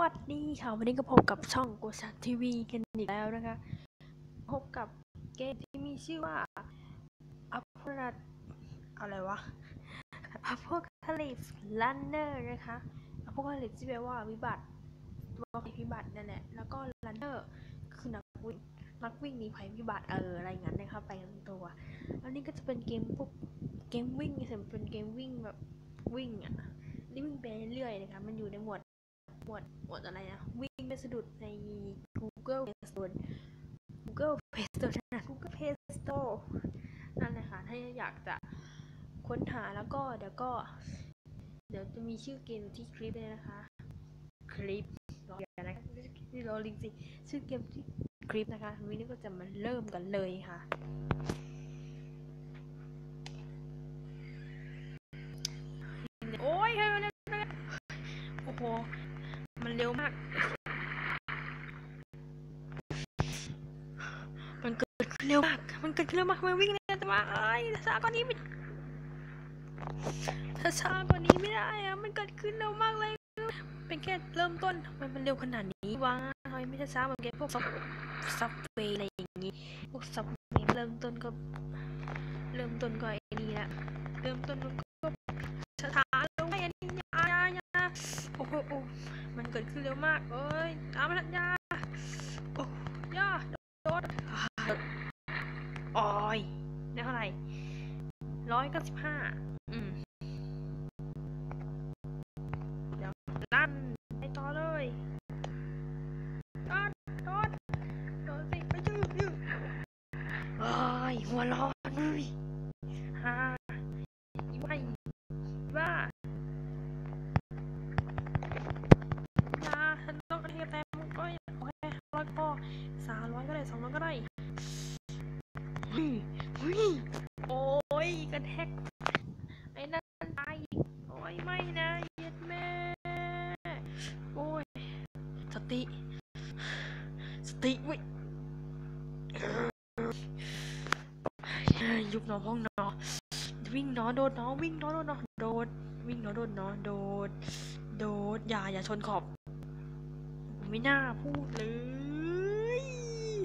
วัสดีค่ะ วันนี้ก็พบกับช่องโกชันทีวีกันอีกแล้วนะคะ พบกับเกมที่มีชื่อว่าอัพรัดอะไรวะอัพพวกทะเลลันเนอร์นะคะอัพพวกทะเลที่แปลว่าวิบัติว่าภัยพิบัตินั่นแหละแล้วก็ลันเนอร์คือนักวิ่งนักวิ่งหนีภัยพิบัติเอออะไรงั้นนะคะไปกันตัวอันนี้ก็จะเป็นเกมพวกเกมวิ่งแต่เป็นเกมวิ่งแบบวิ่งอะนี่วิ่งไปเรื่อยนะคะมันอยู่ในหมวด หมวดหมวดอะไรนะวิ่งไปสะดุดใน Google Play Store Google Play Store นะ Google Play Store นั่นแหละค่ะถ้าอยากจะค้นหาแล้วก็เดี๋ยวก็ เดี๋ยวจะมีชื่อเกมที่คลิปเลยนะคะ คลิปรออย่านะรอลิงสิชื่อเกมที่คลิปนะคะวันนี้ก็จะมาเริ่มกันเลยค่ะโอ้ยเฮ้ยโอ้โห เกิดขึ้นเร็วมาก มันเกิดขึ้นเร็วมากทำไมันวิ่งเร็วจังวะเอ้ยช้ากว่านี้ไม่ถ้าช้ากว่านี้ไม่ได้อะมันเกิดขึ้นเร็วมากเลย เป็นแค่เริ่มต้นทำไมมันเร็วขนาดนี้วะทำไมไม่ช้าๆเหมือนแกพวกซับซับเวย์อะไรอย่างงี้ พวกซับเวย์เริ่มต้นก็ เริ่มต้นก็ไอ้นี่ละเริ่มต้นมันก็ช้าๆลงไอ้อันนี้ยายายาโอ้โหมันเกิดขึ้นเร็วมากเอ้ยตามมาทันยาโอ้ยาโดดโอ้ยได้เท่าไหร่ ร้อยเก้าสิบห้าอืมเดี๋ยวลั่นไปต่อเลยโดดโดดโดดสิไปยืดยืดโอ้ยหัวร้อนเลยฮ่าอีไม่บ้ายาฉันต้องกระเทียมแต้มก็โอเคร้อยพอสามร้อยก็ได้สองร้อยก็ได้ โดดหนอวิ่งหนอโดดหนอโดดวิ่งหนอโดดหนอโดด โดดอย่าอย่าชนขอบไม่น่าพูดเลย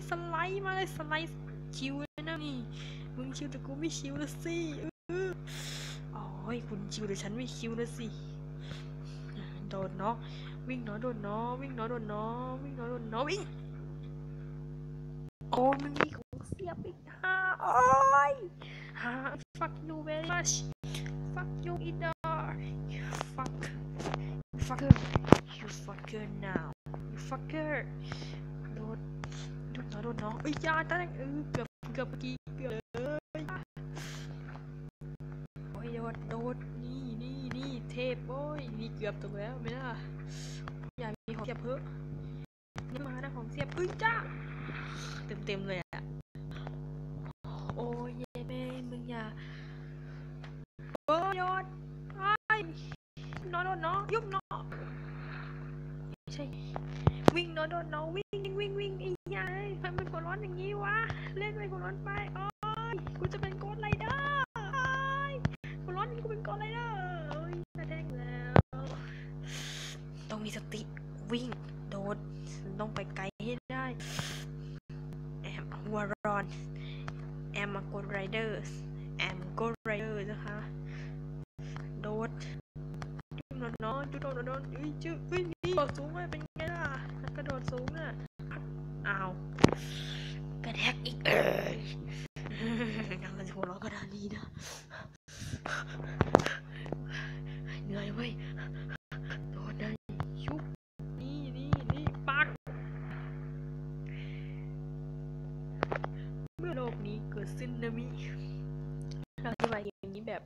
สไลด์มาเลยสไลด์ชิวเลยนะนี่มึงชิวแต่กูไม่ชิวละสิโอ้ยคุณชิวแต่ฉันไม่ชิวละสิโดดเนาะวิ่งเนาะโดดเนาะวิ่งเนาะโดดเนาะวิ่งเนาะโดดเนาะวิ่งโอ้มันมีของเสียบอีกฮ่าโอ้ยฮ่า fuck you very much fuck you either you fuck you fucker you fucker now you fucker โดดโดนโดดเนาะเอ้ยยาตายเออเกือบเกือบเมื่อกี้เกือบเลยโอ้ยโดดโดดนี่นี่นี่เทพโอ้ยนี่เกือบตกแล้วไม่น่าอย่ามีของเสียบเพิ่มนี่มานะของเสียบเอ้ยจ้าเต็มเต็มเลย ยุบเนาะไม่ใช่ วิ่งเนาะโดดเนาะวิ่งวิ่งวิ่งไอ้ยายทำไมหัวร้อนอย่างนี้วะ เล่นไปหัวร้อนไปโอ้ยกูจะเป็นโกดไรเดอร์โอ้ยหัวร้อนกูเป็นโกดไรเดอร์โอ้ยแดงแล้ว ต้องมีสติวิ่งโดดต้องไปไกลให้ได้แอมหัวร้อนแอมมาโกดไรเดอร์แอมโกด นอนนอนจุดนเอ้ยจุดเอ้ยนี่กระโดดสูงเลยเป็นไงล่ะกระโดดสูงอะอ้าวกระแทกอีกเอ้ยยังมันหัวเราะขนาดนี้นะเหนื่อยเว้ยโดดได้ชุบนี่นี่นี่ปักเมื่อโลกนี้เกิดซึนามิเราอธิบายเกมนี้แบบ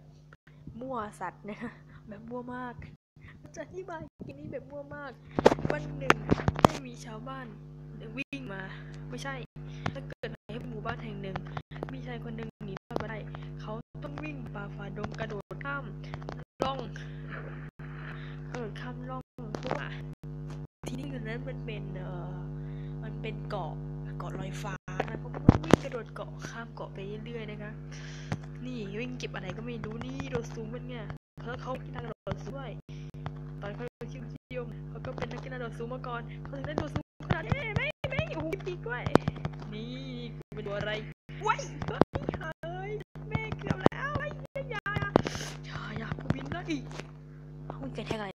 มั่วสัตว์นะแบบมั่วมาก จะอธิบายกมนี้แบบมั่วมาก วันหนึ่งได้มีชาวบ้านวิ่งมา ไม่ใช่ถ้าเกิดในหมู่บ้านแห่งหนึ่ง มีชายคนหนึ่งหนีรอดมาได้ เขาต้องวิ่งป่าฝ่าดงกระโดดข้ามร่องกระโดดข้ามร่องเพราะว่าที่นี่นั้นมันเป็นเอ่อมันเป็นเกาะเกาะลอยฟ้านะเขาก็ต้องวิ่งกระโดดเกาะข้ามเกาะไปเรื่อยๆนะคะนี่วิ่งเก็บอะไรก็ไม่รู้นี่โดดสูงเป็นไงเพราะเขากีฬากระโดดด้วย ตอนเขาชิวยมเขาก็เป็นนักกีฬาโดดสูงมาก่อนเขาถึงได้โดดสูงขนาดนี้ไม่ไม่โอ้โหปีกด้วย นี่กูเป็นตัวอะไรว้ายเฮ้ยเฮ้ยแม่เกือบแล้วไอ้ยอย่ายายากูบินได้อีกเฮ้ยแกแทกอะไร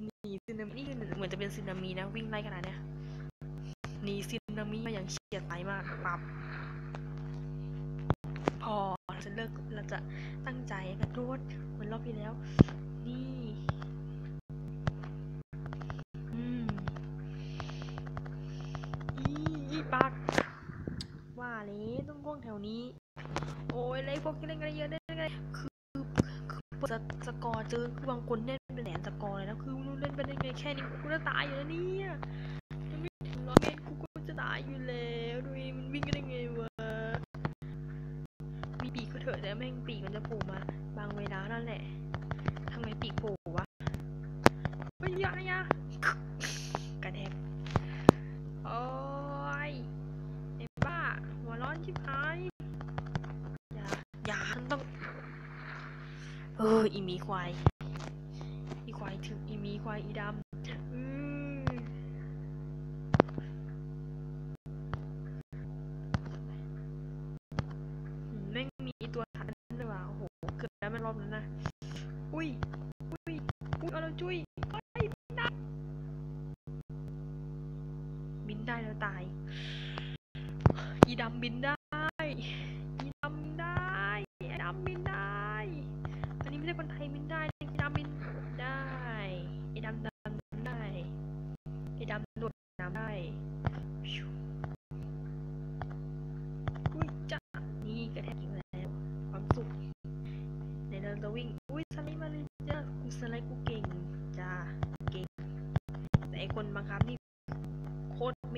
หนีซึนามินี่เหมือนจะเป็นซึนามินะ วิ่งไล่ขนาดเนี้ยหนีซึนามิมาอย่างเฉียดตายมากปับพอเราจะเลิกเราจะตั้งใจกระโดดเหมือนรอบที่แล้ว นี่อืมอีปักว่าเลยต้องกล้องแถวนี้ โอ้ยอะไรพวกที่เล่นกันเยอะได้ไงคือคือสกอร์เจอคือบางคนเล่นเป็นแสนสกอร์เลยนะคือเล่นไปได้ไงแค่นี้กูจะตายอยู่แล้วเนี่ยยังไม่ถึงร้อยเมตรกูก็จะตายอยู่แล้วดูมันวิ่งกันได้ไงวะมีปีกก็เถอะแต่แม่งปีกมันจะโผล่มาบางเวลานั่นแหละ ถึงอี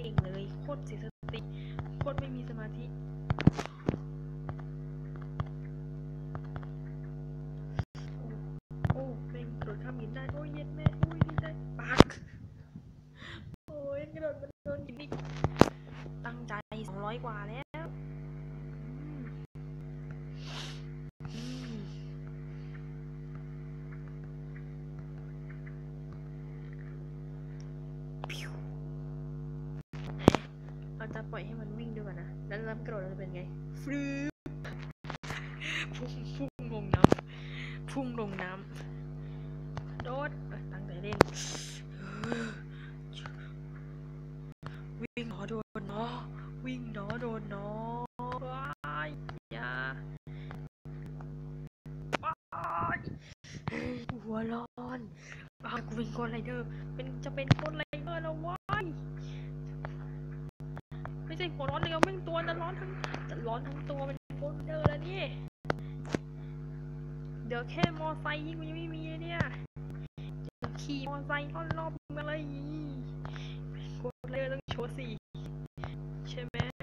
เองเลยโคตรเสียส งหนอโดนเนาะวิ่งหนอโดนเนาะว้ายย่าว้ายหัวร้อนอ้าวกูเป็นโกดไรเดอร์เป็นจะเป็นโกดไรเดอร์แล้วว้ายไม่ใช่หัวร้อนเลยเอาแม่งตัวจะร้อนทั้งจะร้อนทั้งตัวเป็นโกดไรเดอร์แล้วนี่เดี๋ยวแค่มอไซค์ยิ่งกูยังไม่มีเลยเนี่ยขี่มอไซค์รอบๆเมืองเลย ชุดสี่ใช่ไหม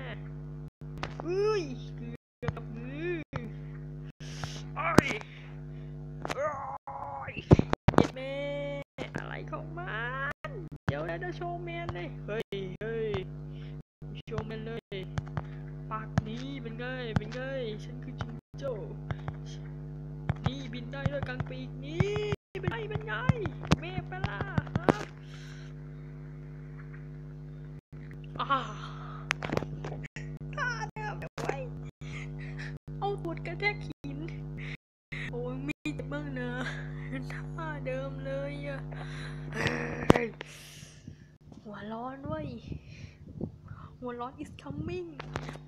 หัวร้อน is coming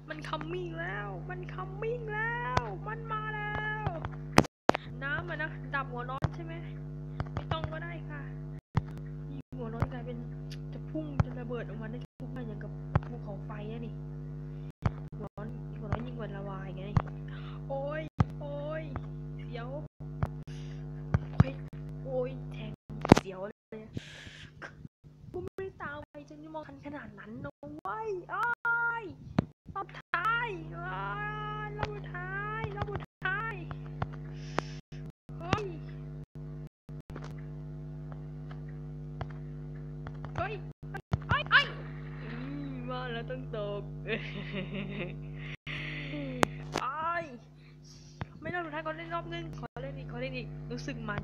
มัน coming แล้ว มัน coming แล้ว มันมาแล้ว น้ำอะนะ ดับหัวร้อนใช่ไหม ไม่ต้องก็ได้ค่ะหัวร้อนกลายเป็นจะพุ่งจะระเบิดออกมาได้ ต้องตกไอ้ยไม่รอบสุดท้ายขอเล่นรอบนึง ขอเล่นอีก ขอเล่นอีก รู้สึกมัน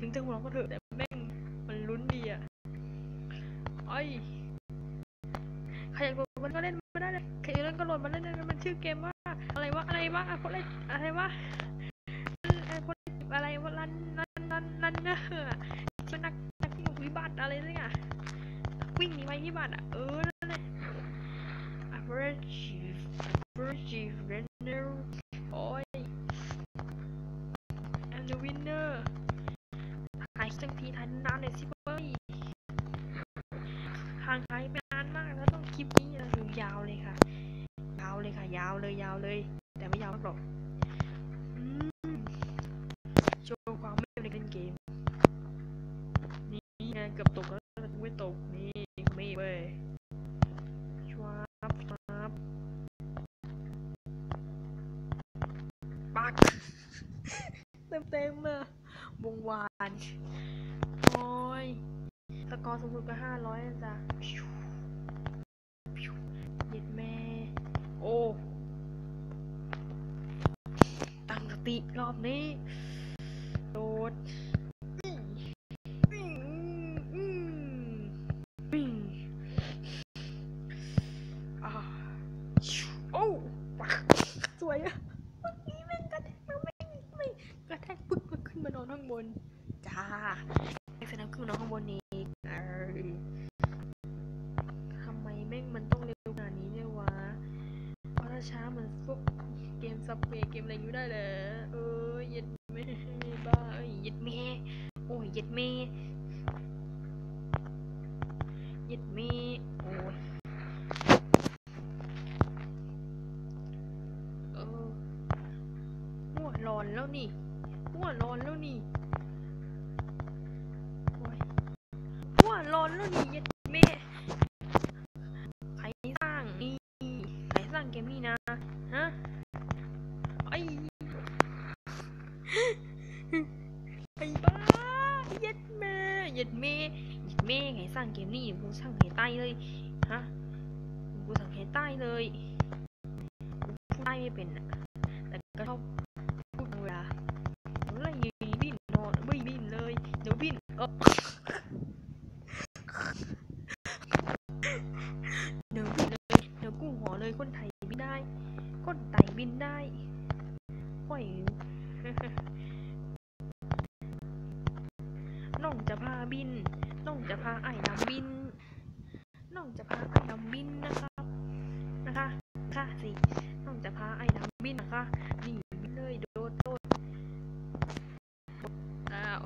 ถึงจะหัวเราะก็เถอะ แต่แม่งมันลุ้นดีอะไอ้ยใครอยากโหลดมันก็เล่นมาได้เลย ใครอยากเล่นก็โหลดมันเล่นได้เลยมันชื่อเกมว่า อะไรวะ อะไรวะอะคนเล่นอะไรวะเอ่อคนอะไรวะรันรันรันรันเนอร์เป็นนักนักวิบัติอะไรสักอย่าง วิ่งหนีไปวิบัติอะ เออ นั่นแหละ average average runner โอ้ย and the winner หายสักทีทันนานเลยสิเว้ยห่างหายไปนานมากแล้วต้องคลิปนี้นะดูยาวเลยค่ะ ยาวเลยค่ะ ยาวเลยยาวเลย แต่ไม่ยาวหรอกอืมโชว์ความไม่เป็นเล่นเกม นี่ไงเกือบตกแล้วไม่ตกนี่ ไม่เว้ยชวาบชวาบปักเต็มเต็มๆอะวงวาน โอ้ยสกอร์สูงสุดก็ห้าร้อยนจ๊ะเย็ดแม่ โอ้ ตั้งสติรอบนี้ โดด ดมีโอ้ยเออหัวร้อนแล้วนี่หัวร้อนแล้วนี่โอ้ยหัวร้อนแล้วนี่เย็ดแม่ใครสร้างนี่ ใครสร้างเกมนี้นะ ฮะ ไอ้ ไอ้บ้าเย็ดแม่เย็ดแม่เย็ดแม่ไงสร้างเก มนี้กูสั่งเหตายเลยฮะกูสั่งเหตายเลยกูพูดใต้ไม่เป็นอะแต่ก็ชอบพูดเวลาอะไรบินนอนไม่บินเลยเดี๋ยวบินเออ องจะพาไอ้ดำบินนะครับ นะคะค่ะสิน้องจะพาไอ้ดำบินนะคะนี่บินเลยโดดโดดอ้าว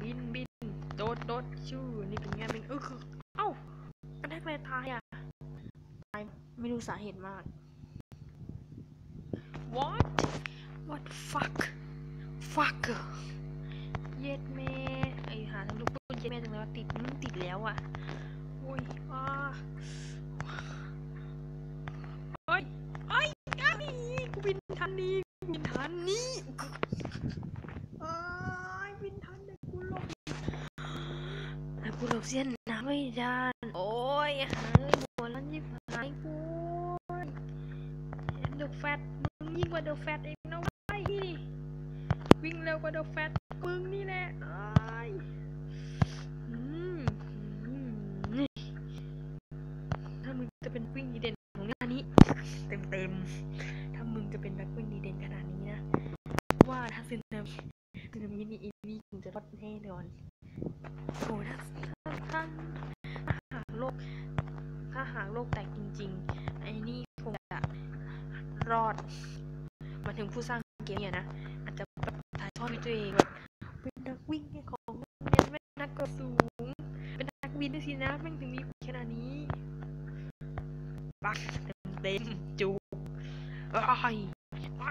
บินบินโดดโดดชื่อนี่เป็นไงเป็นเออคือเอ้ากระแทกเลยตายอะตายไม่รู้สาเหตุมาก what what fuck fuck เย็ดแม่ไอหาทำลูกพูดเย็ดแม่จังเลยว่าติด แล้วอะ อุ้ยอ้าเอ้ยเอ้ยอ้ายกูบินทันนี่กูบินทันนี่โอ้ยบินทันแต่กูหลบแต่กูหลบเส้นน้ำไม่ได้ โอ้ยหาย กกระสูง เป็นนักบินด้วยสินะแม่งถึงมีขนาดนี้ปักเต็มเต็มๆจูไอ้ยไป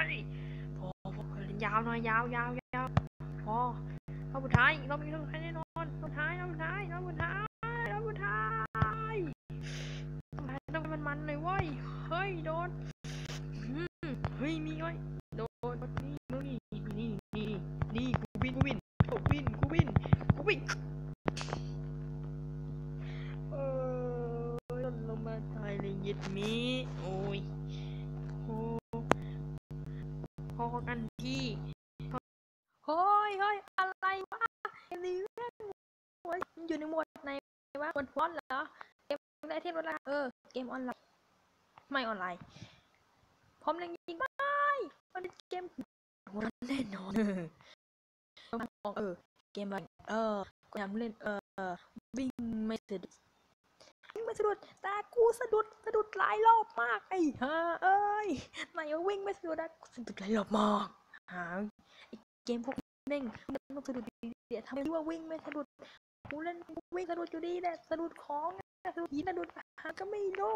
พอพอยาวหน่อยยาวยาวยาวพอรอบสุดท้ายรอบนี้รอบสุดท้ายแน่นอนรอบสุดท้ายรอบสุดท้ายรอบสุดท้ายรอบสุดท้ายต้องมันมันเลยเว้ยเฮ้ยโดนเฮ้ยมีเว้ยโดนนี่นี่นี่นี่นี่กูวินกูวินกูวินกูวินกูวิน กันที่เฮ้ยเฮ้ยอะไรวะเอลิเวมันอยู่ในหมวดไหนวะหมวดฟอนเหรอ เกมได้เทพแล้วเออ เกมออนไลน์ ไม่ออนไลน์ พร้อมเล่นยิงไม่มันเป็นเกมหัวแน่นอนเออ เกมอะไรเออก็ยามเล่น เออวิ่งไม่เสะดุดวิ่ง ไม่สะดุดแต่กูสะดุดสะดุดหลายรอบมากไอ้ห่าเอ้ยนายว่าวิ่งไม่สะดุดนะกูสะดุดหลายรอบมากหาไอ้เกมพวกเม่งมันต้องสะดุดดีเดี๋ยวทำไมว่าวิ่งไม่สะดุดกูเล่นวิ่งสะดุดอยู่ดีแหละสะดุดของสะดุดหินสะดุดหาก็ไม่รู้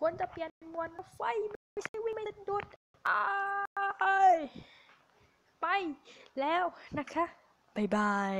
ควรจะเปลี่ยนมวนไฟไม่ใช่วิ่งไม่สะดุดอ้ายไปแล้วนะคะบ๊ายบาย